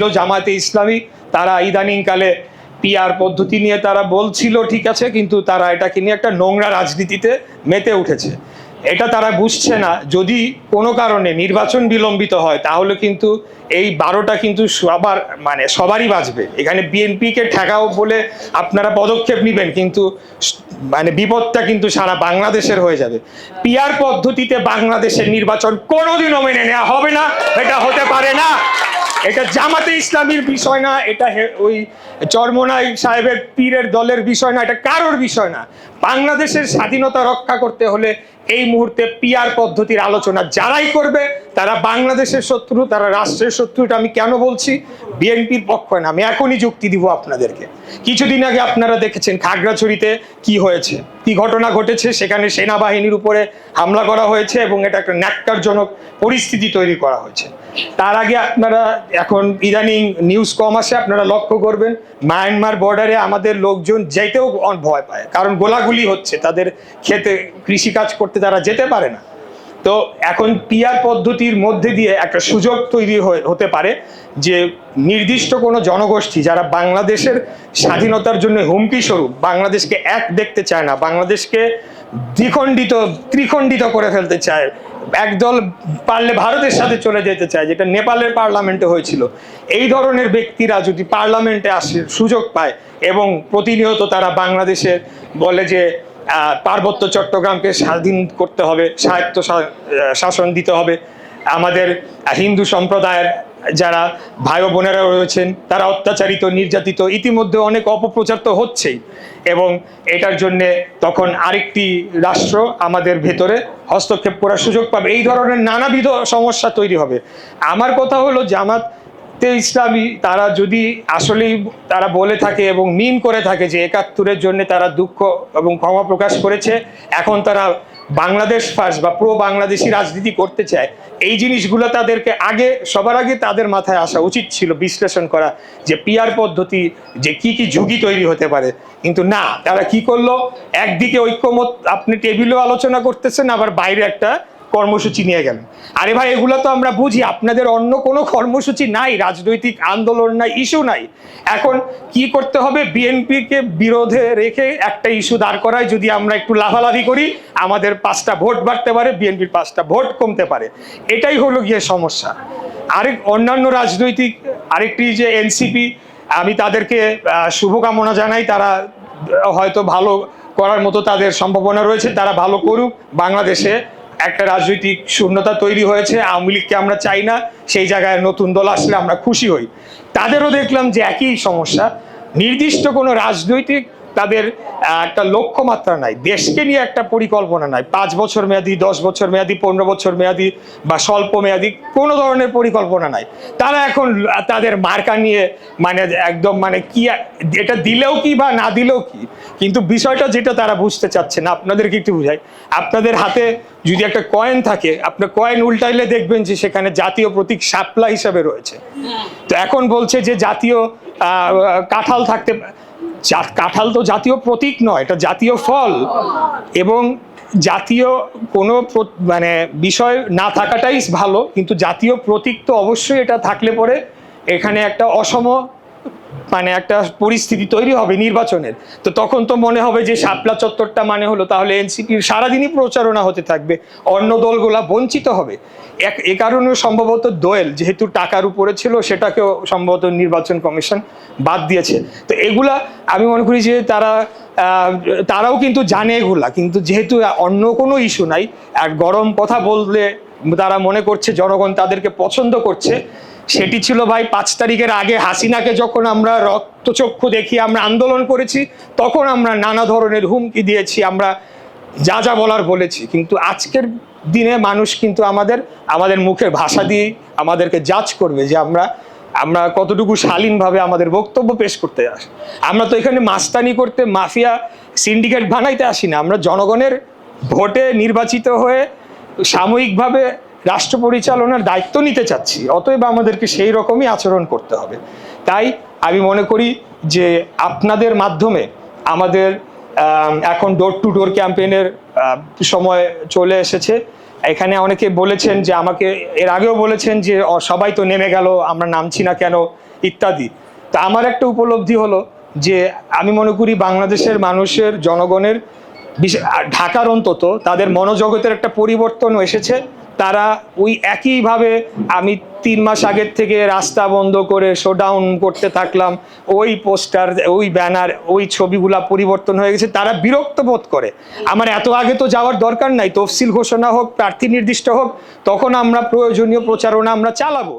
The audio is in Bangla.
ছিল জামায়াতে ইসলামী, তারা ইদানিংকালে পিআর পদ্ধতি নিয়ে তারা বলছিল, ঠিক আছে, কিন্তু তারা এটাকে নিয়ে একটা নোংরা রাজনীতিতে মেতে উঠেছে। এটা তারা বুঝছে না। যদি কোনো কারণে নির্বাচন বিলম্বিত হয়, তাহলে কিন্তু এই বারোটা কিন্তু সবার মানে সবারই বাঁচবে এখানে বিএনপিকে ঠেকাও বলে আপনারা পদক্ষেপ নেবেন, কিন্তু মানে বিপদটা কিন্তু সারা বাংলাদেশের হয়ে যাবে। পিয়ার পদ্ধতিতে বাংলাদেশের নির্বাচন কোনোদিনও মেনে নেওয়া হবে না, এটা হতে পারে না। এটা জামাতে ইসলামীর বিষয় না, এটা ওই চরমনাই সাহেবের পীরের দলের বিষয় না, এটা কারোর বিষয় না। বাংলাদেশের স্বাধীনতা রক্ষা করতে হলে এই মুহূর্তে পিআর পদ্ধতির আলোচনা যারাই করবে, তারা বাংলাদেশের শত্রু, তারা রাষ্ট্রের শত্রু আমি কেন বলছি? বিএনপির পক্ষ না, আমি এখনই যুক্তি দিব আপনাদেরকে। কিছুদিন আগে আপনারা দেখেছেন খাগড়াছড়িতে কি হয়েছে, কি ঘটনা ঘটেছে, সেখানে সেনাবাহিনীর উপরে হামলা করা হয়েছে এবং এটা একটা ন্যাক্কারজনক পরিস্থিতি তৈরি করা হয়েছে। তার আগে আপনারা এখন ইদানিং নিউজ কম আসে, আপনারা লক্ষ্য করবেন, মায়ানমার বর্ডারে আমাদের লোকজন যেতেও ভয় পায়, কারণ গোলাগুলি হচ্ছে, তাদের খেতে কৃষিকাজ করতে তারা যেতে পারে না। তো এখন পিআর পদ্ধতির মধ্যে দিয়ে একটা সুযোগ তৈরি হতে পারে যে নির্দিষ্ট কোনো জনগোষ্ঠী যারা বাংলাদেশের স্বাধীনতার জন্য হুমকি স্বরূপ বাংলাদেশকে এক দেখতে চায় না, বাংলাদেশকে দ্বিখণ্ডিত ত্রিখণ্ডিত করে ফেলতে চায়, একদল পারলে ভারতের সাথে চলে যেতে চায়, যেটা নেপালের পার্লামেন্টে হয়েছিল। এই ধরনের ব্যক্তিরা যদি পার্লামেন্টে আসে সুযোগ পায় এবং প্রতিনিয়ত তারা বাংলাদেশের বলে যে পার্বত্য চট্টগ্রামকে স্বাধীন করতে হবে, স্বায়ত্ত শাসন দিতে হবে। আমাদের হিন্দু সম্প্রদায়ের যারা ভাই বোনেরা রয়েছেন, তারা অত্যাচারিত, নির্যাতিত, ইতিমধ্যে অনেক অপপ্রচার তো হচ্ছেই এবং এটার জন্যে তখন আরেকটি রাষ্ট্র আমাদের ভেতরে হস্তক্ষেপ করার সুযোগ পাবে। এই ধরনের নানাবিধ সমস্যা তৈরি হবে। আমার কথা হলো জামাত ইসলামী তারা যদি আসলেই তারা বলে থাকে এবং মিন করে থাকে যে একাত্তরের জন্য তারা দুঃখ এবং ক্ষমা প্রকাশ করেছে, এখন তারা বাংলাদেশ ফার্স্ট বা প্রো বাংলাদেশি রাজনীতি করতে চায়, এই জিনিসগুলো তাদেরকে আগে, সবার আগে তাদের মাথায় আসা উচিত ছিল বিশ্লেষণ করা যে পিয়ার পদ্ধতি যে কি কি ঝুঁকি তৈরি হতে পারে। কিন্তু না, তারা কি করল? একদিকে ঐক্যমত, আপনি টেবিলেও আলোচনা করতেছেন, আবার বাইরে একটা কর্মসূচি নিয়ে গেলেন আরে ভাই, এগুলো তো আমরা বুঝি, আপনাদের অন্য কোনো কর্মসূচি নাই, রাজনৈতিক আন্দোলন নাই ইস্যু নাই। এখন কি করতে হবে? বিএনপিকে বিরোধে রেখে একটা ইস্যু দাঁড় করায়, যদি আমরা একটু লাভালাভি করি, আমাদের পাঁচটা ভোট বাড়তে পারে, বিএনপির পাঁচটা ভোট কমতে পারে। এটাই হলো গিয়ে সমস্যা। আরেক অন্যান্য রাজনৈতিক, আরেকটি যে এনসিপি, আমি তাদেরকে শুভকামনা জানাই, তারা হয়তো ভালো করার মতো তাদের সম্ভাবনা রয়েছে, তারা ভালো করুক, বাংলাদেশে একটা রাজনৈতিক শূন্যতা তৈরি হয়েছে, আওয়ামী লীগকে আমরা চাই না, সেই জায়গায় নতুন দল আসলে আমরা খুশি হই। তাদেরও দেখলাম যে একই সমস্যা। নির্দিষ্ট কোনো রাজনৈতিক তাদের একটা লক্ষ্যমাত্রা নাই। দেশকে নিয়ে একটা পরিকল্পনা নাই। পাঁচ বছর মেয়াদি, দশ বছর মেয়াদি, পনেরো বছর মেয়াদি বা স্বল্প মেয়াদি, কোনো ধরনের পরিকল্পনা নাই। তারা এখন তাদের মার্কা নিয়ে মানে একদম মানে কি, এটা দিলেও কি বা না দিলেও কি? কিন্তু বিষয়টা যেটা তারা বুঝতে চাচ্ছে না, আপনাদেরকে একটু বুঝাই। আপনাদের হাতে যদি একটা কয়েন থাকে আপনার কয়েন উল্টাইলে দেখবেন যে সেখানে জাতীয় প্রতীক শাপলা হিসাবে রয়েছে। তো এখন বলছে যে জাতীয় কাঁঠাল থাকতে কাঁঠাল তো জাতীয় প্রতীক নয়, এটা জাতীয় ফল। এবং জাতীয় কোনো মানে বিষয় না থাকাটাই ভালো, কিন্তু জাতীয় প্রতীক তো অবশ্যই এটা থাকলে পরে এখানে একটা অসম মানে একটা পরিস্থিতি তৈরি হবে নির্বাচনের। তো তখন তো মনে হবে যে শাপলা চত্বরটা মানে হলো তাহলে এনসিপির সারাদিনই প্রচারণা হতে থাকবে, অন্য দলগুলা বঞ্চিত হবে। এক, এ কারণেও সম্ভবত দোয়েল যেহেতু টাকার উপরে ছিল সেটাকেও সম্ভবত নির্বাচন কমিশন বাদ দিয়েছে। তো এগুলা আমি মনে করি যে তারা তারাও কিন্তু জানে এগুলা, কিন্তু যেহেতু অন্য কোনো ইস্যু নাই, আর গরম কথা বললে তারা মনে করছে, জনগণ তাদেরকে পছন্দ করছে, সেটি ছিল ভাই পাঁচ তারিখের আগে হাসিনাকে যখন আমরা রক্তচক্ষু দেখি, আমরা আন্দোলন করেছি, তখন আমরা নানা ধরনের হুমকি দিয়েছি, আমরা যা যা বলার বলেছি। কিন্তু আজকের দিনে মানুষ কিন্তু আমাদের আমাদের মুখের ভাষা দিয়ে আমাদেরকে জাজ করবে যে আমরা আমরা কতটুকু শালীনভাবে আমাদের বক্তব্য পেশ করতে আসি, আমরা তো এখানে মাস্তানি করতে, মাফিয়া সিন্ডিকেট বানাইতে আসি না। আমরা জনগণের ভোটে নির্বাচিত হয়ে সাময়িকভাবে রাষ্ট্র পরিচালনার দায়িত্ব নিতে চাচ্ছি, অতএব আমাদেরকে সেই রকমই আচরণ করতে হবে। তাই আমি মনে করি যে আপনাদের মাধ্যমে আমাদের এখন ডোর টু ডোর ক্যাম্পেইনের সময় চলে এসেছে। এখানে অনেকে বলেছেন যে আমাকে, এর আগেও বলেছেন যে সবাই তো নেমে গেল, আমরা নামছি না কেন? ইত্যাদি। তা আমার একটা উপলব্ধি হলো যে, আমি মনে করি বাংলাদেশের মানুষের, জনগণের ঢাকার অন্তত তাদের মনোজগতের একটা পরিবর্তন এসেছে। তারা ওই একইভাবে আমি তিন মাস আগের থেকে রাস্তা বন্ধ করে শোডাউন করতে থাকলাম। ওই পোস্টার, ওই ব্যানার, ওই ছবিগুলা পরিবর্তন হয়ে গেছে। তারা বিরক্ত বোধ করে। আমার এত আগে তো যাওয়ার দরকার নাই। তফসিল ঘোষণা হোক, প্রার্থী নির্দিষ্ট হোক, তখন আমরা প্রয়োজনীয় প্রচারণা আমরা চালাবো।